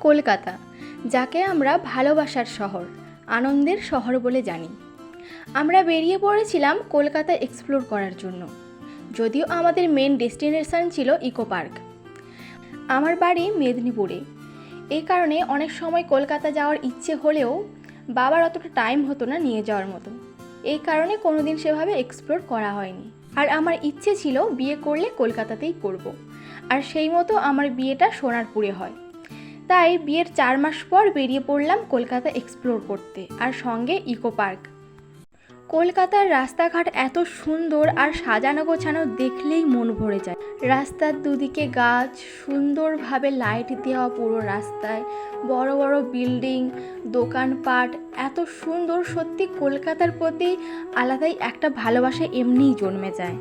কলকাতা, যাকে আমরা ভালোবাসার শহর, আনন্দের শহর বলে জানি। আমরা বেরিয়ে পড়েছিলাম কলকাতা এক্সপ্লোর করার জন্য। যদিও আমাদের মেন ডেস্টিনেশন ছিল ইকো পার্ক আমার বাড়ি মেদিনীপুরে। এই কারণে অনেক সময় কলকাতা যাওয়ার ইচ্ছে হলেও বাবার অতটা টাইম হতো না নিয়ে যাওয়ার মতো। এই কারণে কোনোদিন সেভাবে এক্সপ্লোর করা হয়নি। আর আমার ইচ্ছে ছিল বিয়ে করলে কলকাতাতেই করব। আর সেই মতো আমার বিয়েটা সোনারপুরে হয়। তাই বিয়ের চার মাস পর বেরিয়ে পড়লাম কলকাতা এক্সপ্লোর করতে, আর সঙ্গে ইকো পার্ক কলকাতার রাস্তাঘাট এত সুন্দর আর সাজানো গোছানো দেখলেই মন ভরে যায়। রাস্তার দুদিকে গাছ, সুন্দরভাবে লাইট দেওয়া পুরো রাস্তায়, বড় বড় বিল্ডিং দোকানপাট, এত সুন্দর সত্যি কলকাতার প্রতি আলাদাই একটা ভালোবাসা এমনিই জন্মে যায়।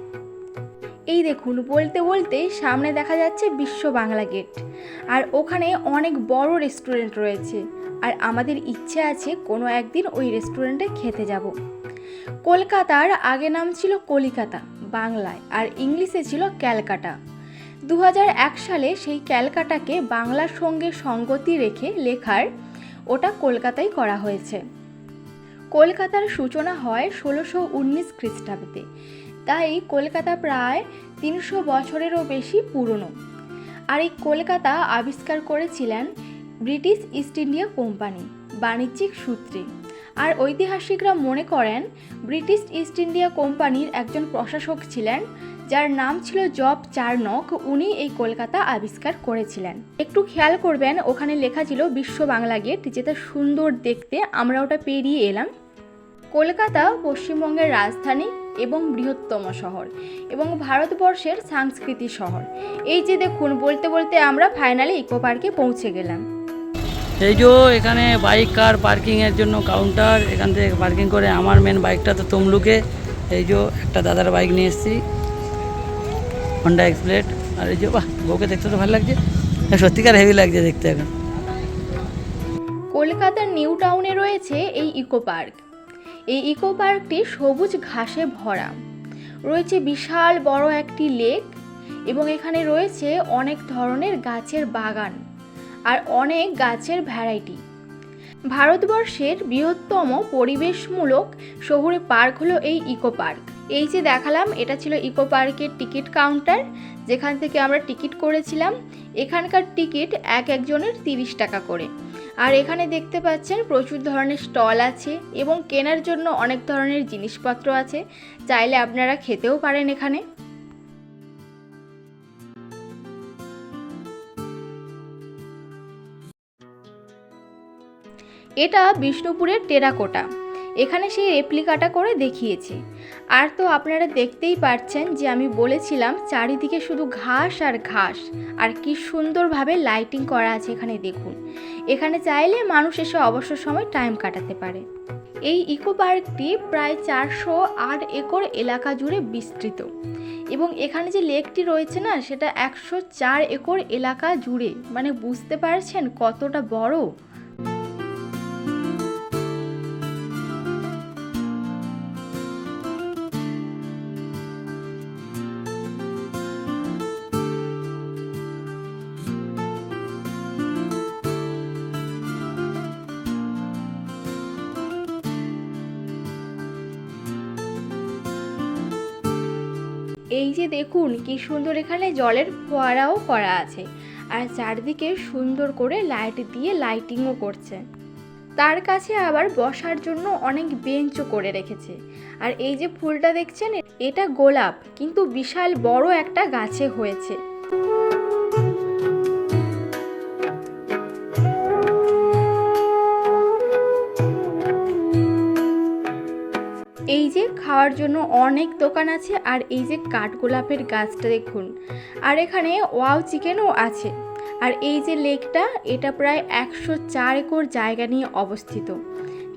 এই দেখুন, বলতে বলতে সামনে দেখা যাচ্ছে বিশ্ব বাংলা গেট। আর ওখানে অনেক বড় রেস্টুরেন্ট রয়েছে। আর আমাদের ইচ্ছে আছে কোনো একদিন ওই রেস্টুরেন্টে খেতে যাব। কলকাতার আগে নাম ছিল কলিকাতা, বাংলায়, আর ইংলিশে ছিল ক্যালকাটা। দু সালে সেই ক্যালকাটাকে বাংলার সঙ্গে সঙ্গতি রেখে লেখার ওটা কলকাতায় করা হয়েছে। কলকাতার সূচনা হয় ষোলোশো উনিশ খ্রিস্টাব্দে। তাই কলকাতা প্রায় তিনশো বছরেরও বেশি পুরনো। আর এই কলকাতা আবিষ্কার করেছিলেন ব্রিটিশ ইস্ট ইন্ডিয়া কোম্পানি, বাণিজ্যিক সূত্রে। আর ঐতিহাসিকরা মনে করেন, ব্রিটিশ ইস্ট ইন্ডিয়া কোম্পানির একজন প্রশাসক ছিলেন, যার নাম ছিল জব চার্নক। উনি এই কলকাতা আবিষ্কার করেছিলেন। একটু খেয়াল করবেন, ওখানে লেখা ছিল বিশ্ব বাংলা গেট, যেটা সুন্দর দেখতে। আমরা ওটা পেরিয়ে এলাম। কলকাতা পশ্চিমবঙ্গের রাজধানী এবং বৃহত্তম শহর এবং ভারতবর্ষের সাংস্কৃতিক শহর। এই যে দেখুন বলতে বলতে আমরা ফাইনালি ইকো পার্কে পৌঁছে গেলাম। এই যে এখানে বাইক কার পার্কিংয়ের জন্য কাউন্টার এখান থেকে পার্কিং করে আমার মেন বাইকটা তো তমলুকে। এই যে একটা দাদার বাইক নিয়ে এসেছি হন্ডা এক্সপ্লেট আর এই যে বাহ বউকে দেখতে তো ভালো লাগছে। সত্যিকার হেভি লাগছে দেখতে এখন। কলকাতার নিউ টাউনে রয়েছে এই ইকো পার্ক এই ইকো পার্কটি সবুজ ঘাসে ভরা। রয়েছে বিশাল বড় একটি লেক এবং এখানে রয়েছে অনেক ধরনের গাছের বাগান আর অনেক গাছের ভ্যারাইটি। ভারতবর্ষের বৃহত্তম পরিবেশমূলক শহুরে পার্ক হলো এই ইকো পার্ক। এই যে দেখালাম, এটা ছিল ইকো পার্কের টিকিট কাউন্টার, যেখান থেকে আমরা টিকিট করেছিলাম। এখানকার টিকিট এক একজনের তিরিশ টাকা করে। আর এখানে দেখতে পাচ্ছেন প্রচুর ধরনের স্টল আছে এবং কেনার জন্য অনেক ধরনের জিনিসপত্র আছে। চাইলে আপনারা খেতেও পারেন এখানে। এটা বিষ্ণুপুরের টেরাকোটা। এখানে সেই রেপ্লিকাটা করে দেখিয়েছে। আর তো আপনারা দেখতেই পাচ্ছেন যে আমি বলেছিলাম চারিদিকে শুধু ঘাস আর ঘাস। আর কি সুন্দরভাবে লাইটিং করা আছে এখানে দেখুন। এখানে চাইলে মানুষ এসে অবসর সময় টাইম কাটাতে পারে। এই ইকো পার্কটি প্রায় চারশো আট একর এলাকা জুড়ে বিস্তৃত। এবং এখানে যে লেকটি রয়েছে না, সেটা একশো চার একর এলাকা জুড়ে। মানে বুঝতে পারছেন কতটা বড়? এই যে দেখুন, কি সুন্দর এখানে জলের ফোয়ারাও করা আছে। আর চারদিকে সুন্দর করে লাইট দিয়ে লাইটিংও করছে। তার কাছে আবার বসার জন্য অনেক বেঞ্চও করে রেখেছে। আর এই যে ফুলটা দেখছেন, এটা গোলাপ, কিন্তু বিশাল বড় একটা গাছে হয়েছে। খাওয়ার জন্য অনেক দোকান আছে, আর এই যে কাঠগোলাপের গাছটা দেখুন। আর এখানে ওয়াও চিকেনও আছে। আর এই যে লেকটা, এটা প্রায় একশো চার একর জায়গা নিয়ে অবস্থিত,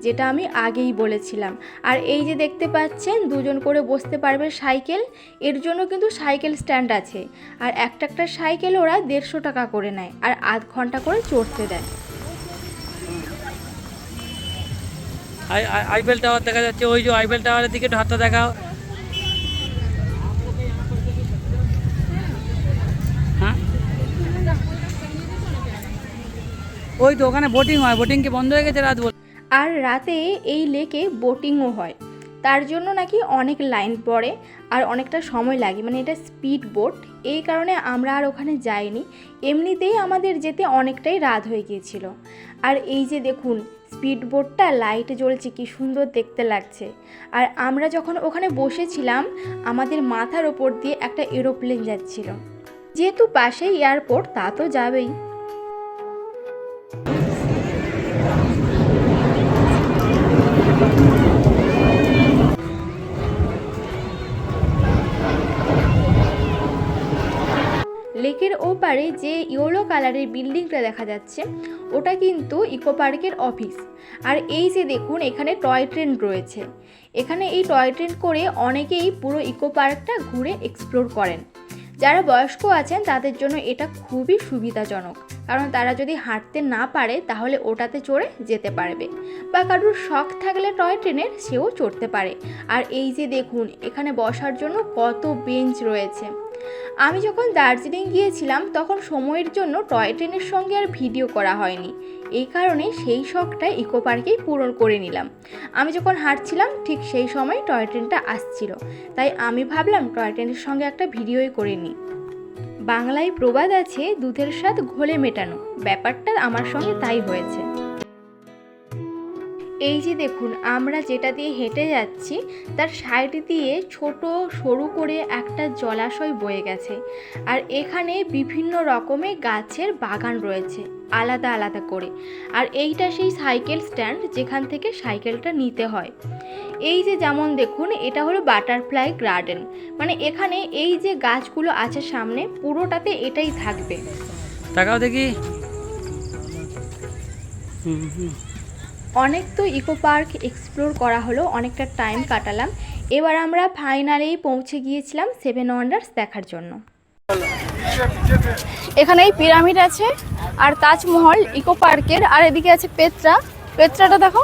যেটা আমি আগেই বলেছিলাম। আর এই যে দেখতে পাচ্ছেন, দুজন করে বসতে পারবে সাইকেল, এর জন্য কিন্তু সাইকেল স্ট্যান্ড আছে। আর একটা একটা সাইকেল ওরা দেড়শো টাকা করে নেয়, আর আধ ঘণ্টা করে চড়তে দেয়। আইফেল টাওয়ার দেখা যাচ্ছে, ওই যে আইফেল টাওয়ারের দিকে একটু হাতটা দেখাও। হ্যাঁ? ওই তো ওখানে বোটিং হয় বোটিং কি বন্ধ হয়ে গেছে রাত বলে আর রাতে এই লেকে বোটিংও হয়। তার জন্য নাকি অনেক লাইন পড়ে আর অনেকটা সময় লাগে মানে এটা স্পিড বোট এই কারণে আমরা আর ওখানে যাইনি। এমনিতেই আমাদের যেতে অনেকটাই রাত হয়ে গিয়েছিল। আর এই যে দেখুন স্পিড বোটটা লাইট জ্বলছে, কি সুন্দর দেখতে লাগছে। আর আমরা যখন ওখানে বসেছিলাম, আমাদের মাথার ওপর দিয়ে একটা এরোপ্লেন যাচ্ছিল। যেহেতু পাশেই এয়ারপোর্ট তা তো যাবেই। লেকের ওপারে যে ইয়েলো কালারের বিল্ডিংটা দেখা যাচ্ছে, ওটা কিন্তু ইকো পার্কের অফিস। আর এই যে দেখুন, এখানে টয় ট্রেন রয়েছে। এখানে এই টয় ট্রেন করে অনেকেই পুরো ইকো পার্কটা ঘুরে এক্সপ্লোর করেন। যারা বয়স্ক আছেন, তাদের জন্য এটা খুবই সুবিধাজনক। কারণ তারা যদি হাঁটতে না পারে, তাহলে ওটাতে চড়ে যেতে পারবে। বা কারোর শখ থাকলে টয় ট্রেনের, সেও চড়তে পারে। আর এই যে দেখুন, এখানে বসার জন্য কত বেঞ্চ রয়েছে। আমি যখন দার্জিলিং গিয়েছিলাম, তখন সময়ের জন্য টয় ট্রেনের সঙ্গে আর ভিডিও করা হয়নি। এই কারণে সেই শখটা ইকো পার্কেই পূরণ করে নিলাম। আমি যখন হাঁটছিলাম, ঠিক সেই সময় টয় ট্রেনটা আসছিল। তাই আমি ভাবলাম টয় ট্রেনের সঙ্গে একটা ভিডিওই করে নিই। বাংলায় প্রবাদ আছে, দুধের স্বাদ ঘোলে মেটানো। ব্যাপারটা আমার সঙ্গে তাই হয়েছে। এই যে দেখুন, আমরা যেটা দিয়ে হেঁটে যাচ্ছি, তার সাইড দিয়ে ছোট সরু করে একটা জলাশয় বয়ে গেছে। আর এখানে বিভিন্ন রকমের গাছের বাগান রয়েছে, আলাদা আলাদা করে। আর এইটা সেই সাইকেল স্ট্যান্ড, যেখান থেকে সাইকেলটা নিতে হয়। এই যে যেমন দেখুন, এটা হলো বাটারফ্লাই গার্ডেন। মানে এখানে এই যে গাছগুলো আছে সামনে, পুরোটাতে এটাই থাকবে। তাকাও দেখি। হুম হুম অনেক তো ইকো পার্ক এক্সপ্লোর করা হলো, অনেকটা টাইম কাটালাম। এবার আমরা ফাইনালেই পৌঁছে গিয়েছিলাম সেভেন ওয়ান্ডার্স দেখার জন্য। এখানে এই পিরামিড আছে আর তাজমহল ইকো পার্কের, আর এদিকে আছে পেত্রা। পেত্রাটা দেখো।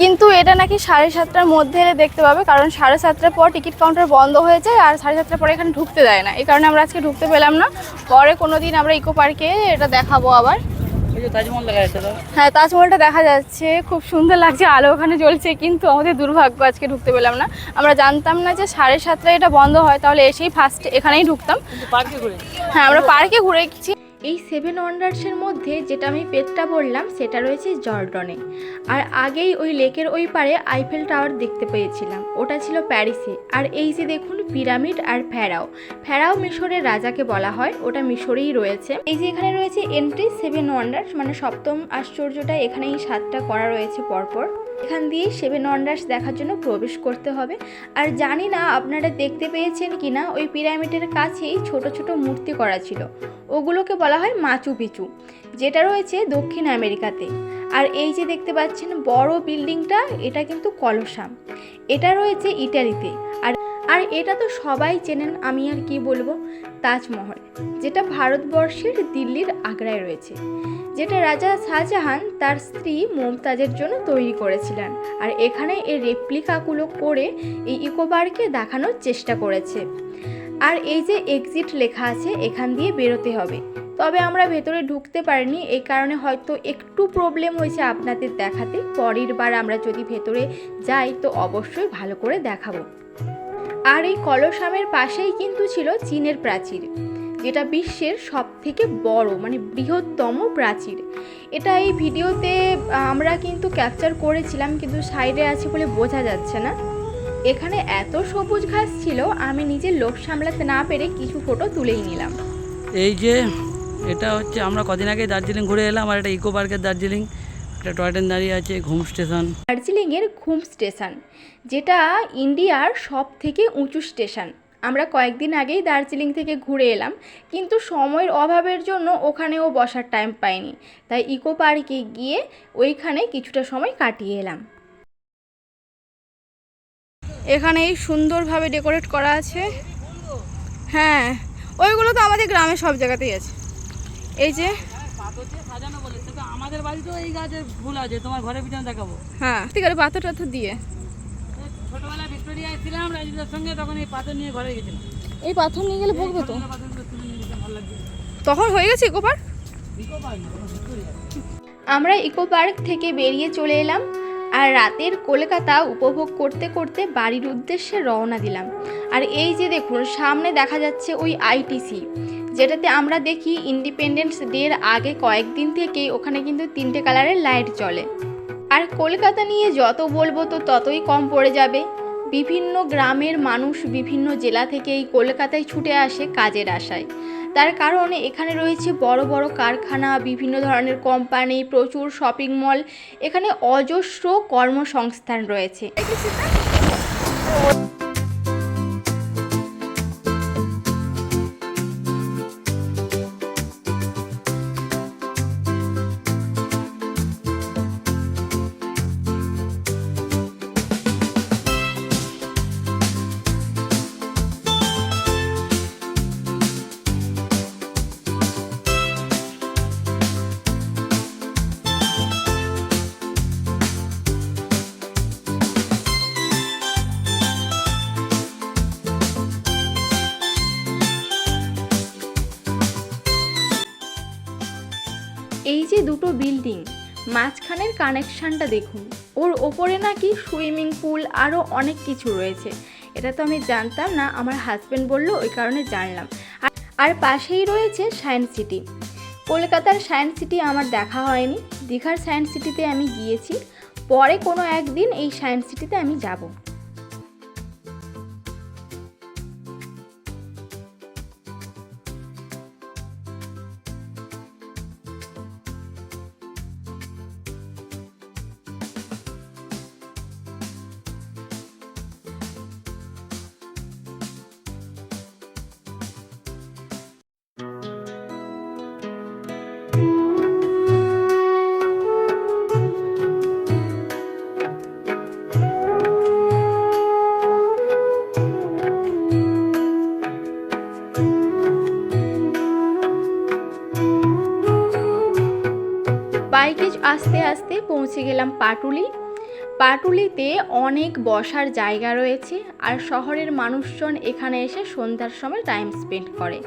কিন্তু এটা নাকি সাড়ে সাতটার মধ্যে দেখতে পাবে, কারণ সাড়ে সাতটার পর টিকিট কাউন্টার বন্ধ হয়ে যায় আর সাড়ে সাতটার পরে এখানে ঢুকতে দেয় না। এই কারণে আমরা আজকে ঢুকতে পেলাম না। পরে কোনো দিন আমরা ইকো পার্কে এটা দেখাবো আবার। হ্যাঁ তাজমহলটা দেখা যাচ্ছে। খুব সুন্দর লাগছে আলো ওখানে জ্বলছে কিন্তু আমাদের দুর্ভাগ্য আজকে ঢুকতে পেলাম না। আমরা জানতাম না যে সাড়ে সাতটায় এটা বন্ধ হয় তাহলে এসেই ফার্স্ট এখানেই ঢুকতাম। হ্যাঁ আমরা পার্কে ঘুরে গেছি এই সেভেন ওয়ান্ডার্সের মধ্যে যেটা আমি পেটটা বললাম সেটা রয়েছে জর্ডনে। আর আগেই ওই লেকের ওই পারে আইফেল টাওয়ার দেখতে পেয়েছিলাম। ওটা ছিল প্যারিসে। আর এই যে দেখুন, পিরামিড আর ফেরাও। ফেরাও মিশরের রাজাকে বলা হয়, ওটা মিশরেই রয়েছে। এই যে এখানে রয়েছে এন্ট্রি সেভেন ওয়ান্ডার্স মানে সপ্তম আশ্চর্যটা এখানেই সাতটা করা রয়েছে পরপর। এখান দিয়ে সেভেন ওয়ান্ডার্স দেখার জন্য প্রবেশ করতে হবে। আর জানি না আপনারা দেখতে পেয়েছেন কিনা, ওই পিরামিডের কাছেই ছোট ছোট মূর্তি করা ছিল। ওগুলোকে বলা হয় মাচু পিচু, যেটা রয়েছে দক্ষিণ আমেরিকাতে। আর এই যে দেখতে পাচ্ছেন বড় বিল্ডিংটা, এটা কিন্তু কলসাম। এটা রয়েছে ইটালিতে। আর আর এটা তো সবাই চেনেন, আমি আর কি বলব, তাজমহল, যেটা ভারতবর্ষের দিল্লির আগ্রায় রয়েছে। যেটা রাজা শাহজাহান তার স্ত্রী মমতাজের জন্য তৈরি করেছিলেন। আর এখানে এই রেপ্লিকাগুলো করে এই ইকো পার্কে দেখানোর চেষ্টা করেছে। আর এই যে এক্সিট লেখা আছে, এখান দিয়ে বেরোতে হবে। তবে আমরা ভেতরে ঢুকতে পারিনি এই কারণে হয়তো একটু প্রবলেম হয়েছে আপনাদের দেখাতে। পরের বার আমরা যদি ভেতরে যাই, তো অবশ্যই ভালো করে দেখাবো। আর এই কলসামের পাশেই কিন্তু ছিল চীনের প্রাচীর, যেটা বিশ্বের সব থেকে বড় মানে বৃহত্তম প্রাচীর। এটা এই ভিডিওতে আমরা কিন্তু ক্যাপচার করেছিলাম, কিন্তু সাইডে আছে বলে বোঝা যাচ্ছে না। এখানে এত সবুজ ঘাস ছিল আমি নিজের লোভ সামলাতে না পেরে কিছু ফটো তুলেই নিলাম। এই যে এটা হচ্ছে আমরা কদিন আগে দার্জিলিং ঘুরে এলাম আর এটা ইকো পার্কের দার্জিলিং। একটা টয় ট্রেন দাঁড়িয়ে আছে ঘুম স্টেশন। দার্জিলিংয়ের ঘুম স্টেশন যেটা ইন্ডিয়ার সব থেকে উঁচু স্টেশন। আমরা কয়েকদিন আগেই দার্জিলিং থেকে ঘুরে এলাম কিন্তু সময়ের অভাবের জন্য ওখানেও বসার টাইম পাইনি। তাই ইকো পার্কে গিয়ে ওইখানে কিছুটা সময় কাটিয়ে এলাম। এখানে এই সুন্দরভাবে ডেকোরেট করা আছে। হ্যাঁ ওইগুলো তো আমাদের গ্রামে সব জায়গাতেই আছে। এই যে আমাদের গাছের আছে তোমার ঘরের দেখাবো হ্যাঁ ঠিক আছে পাথর টাথর দিয়ে। ভিক্টোরিয়ায় সঙ্গে তখন এই পাথর নিয়ে ঘরে এই পাথর নিয়ে গেলে তখন হয়ে গেছে ইকো পার্ক? আমরা ইকো পার্ক থেকে বেরিয়ে চলে এলাম। আর রাতের কলকাতা উপভোগ করতে করতে বাড়ির উদ্দেশ্যে রওনা দিলাম। আর এই যে দেখুন, সামনে দেখা যাচ্ছে ওই আইটিসি যেটাতে আমরা দেখি ইন্ডিপেন্ডেন্স ডের আগে কয়েকদিন থেকেই ওখানে কিন্তু তিনটে কালারের লাইট চলে আর কলকাতা নিয়ে যত বলব তো ততই কম পড়ে যাবে। বিভিন্ন গ্রামের মানুষ বিভিন্ন জেলা থেকে এই কলকাতায় ছুটে আসে কাজের আশায়। তার কারণে এখানে রয়েছে বড় বড় কারখানা, বিভিন্ন ধরনের কোম্পানি প্রচুর শপিং মল এখানে অজস্র কর্মসংস্থান রয়েছে। দুটো বিল্ডিং। মাঝখানের কানেকশানটা দেখুন। ওর ওপরে নাকি সুইমিং পুল আরও অনেক কিছু রয়েছে। এটা তো আমি জানতাম না, আমার হাজব্যান্ড বলল ওই কারণে জানলাম। আর- পাশেই রয়েছে সায়েন্স সিটি। কলকাতার সায়েন্স সিটি আমার দেখা হয়নি। দীঘার সায়েন্স সিটিতে আমি গিয়েছি। পরে কোনো একদিন এই সায়েন্স সিটিতে আমি যাব। বাইকে আস্তে আস্তে পৌঁছে গেলাম পাটুলি। পাটুলিতে অনেক বসার জায়গা রয়েছে আর শহরের মানুষজন এখানে এসে সন্ধ্যার সময় টাইম স্পেন্ড করে।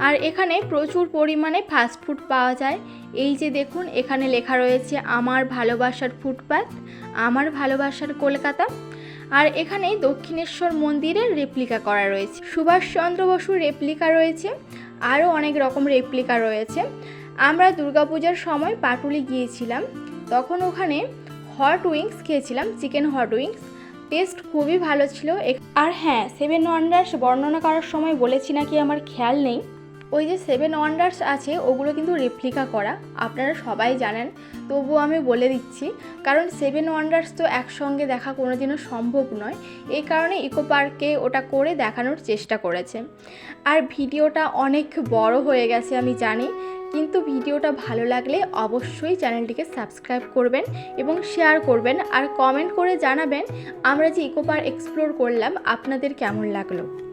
আর এখানে প্রচুর পরিমাণে ফাস্টফুড পাওয়া যায়। এই যে দেখুন, এখানে লেখা রয়েছে, আমার ভালোবাসার ফুটপাথ আমার ভালোবাসার কলকাতা। আর এখানে দক্ষিণেশ্বর মন্দিরের রেপ্লিকা করা রয়েছে। সুভাষচন্দ্র বসুর রেপ্লিকা রয়েছে। আরও অনেক রকম রেপ্লিকা রয়েছে। আমরা দুর্গাপূজার সময় পাটুলি গিয়েছিলাম। তখন ওখানে হট উইংস খেয়েছিলাম চিকেন হট উইংস টেস্ট খুবই ভালো ছিল। আর হ্যাঁ সেভেন ওয়ান্ডার্স বর্ণনা করার সময় বলেছি নাকি আমার খেয়াল নেই। ওই যে সেভেন ওয়ান্ডার্স আছে, ওগুলো কিন্তু রেপ্লিকা করা। আপনারা সবাই জানেন, তবুও আমি বলে দিচ্ছি, কারণ সেভেন ওয়ান্ডার্স তো একসঙ্গে দেখা কোনোদিনও সম্ভব নয়। এই কারণে ইকো পার্কে ওটা করে দেখানোর চেষ্টা করেছে। আর ভিডিওটা অনেক বড় হয়ে গেছে, আমি জানি। কিন্তু ভিডিওটা ভালো লাগলে অবশ্যই চ্যানেলটিকে সাবস্ক্রাইব করবেন এবং শেয়ার করবেন। আর কমেন্ট করে জানাবেন, আমরা যে ইকো পার্ক এক্সপ্লোর করলাম, আপনাদের কেমন লাগল?